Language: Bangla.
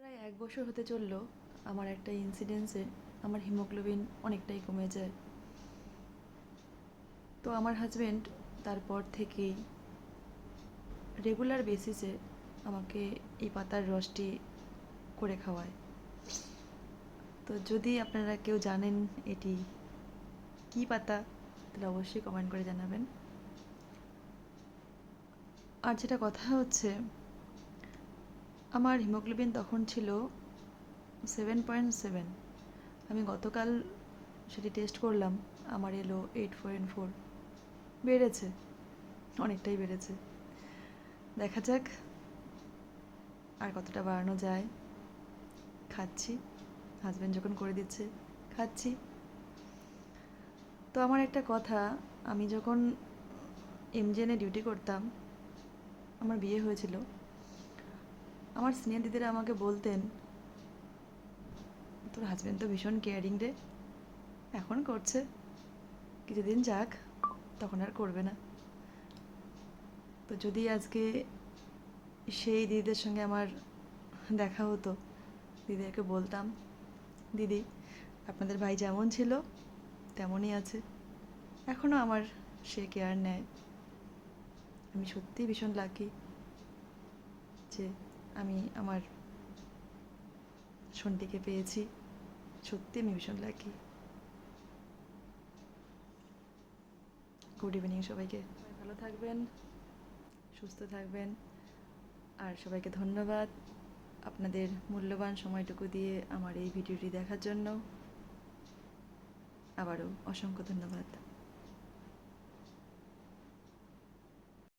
প্রায় এক বছর হতে চলল আমার একটা ইনসিডেন্সে আমার হিমোগ্লোবিন অনেকটাই কমে যায়। তো আমার হাজব্যান্ড তারপর থেকেই রেগুলার বেসিসে আমাকে এই পাতার রসটি করে খাওয়ায়। তো যদি আপনারা কেউ জানেন এটি কী পাতা, তাহলে অবশ্যই কমেন্ট করে জানাবেন। আর যেটা কথা হচ্ছে আমার হিমোগ্লোবিন তখন ছিল সেভেন পয়েন্ট সেভেন আমি গতকাল সেটি টেস্ট করলাম, আমার এলো এইট পয়েন্ট ফোর বেড়েছে, অনেকটাই বেড়েছে। দেখা যাক আর কতটা বাড়ানো যায়। খাচ্ছি হাজব্যান্ড যখন করে দিচ্ছে, খাচ্ছি। তো আমার একটা কথা, আমি যখন এমজেনে ডিউটি করতাম, আমার বিয়ে হয়েছিল। আমার সিনিয়র দিদিরা আমাকে বলতেন, তোর হাজব্যান্ড তো ভীষণ কেয়ারিং রে। এখন করছে। কিছুদিন যাক, তখন আর করবে না। তো যদি আজকে সেই দিদিদের সঙ্গে আমার দেখা হতো, দিদিদেরকে বলতাম, দিদি, আপনাদের ভাই যেমন ছিল, তেমনই আছে। এখনও আমার সে কেয়ার নেয়। আমি সত্যিই ভীষণ লাকি যে আমি আমার সন্টিকে পেয়েছি। সত্যি আমি ভীষণ লাকি গুড ইভিনিং সবাইকে। সবাই ভালো থাকবেন। সুস্থ থাকবেন। আর সবাইকে ধন্যবাদ আপনাদের মূল্যবান সময়টুকু দিয়ে আমার এই ভিডিওটি দেখার জন্য। আবারও অসংখ্য ধন্যবাদ।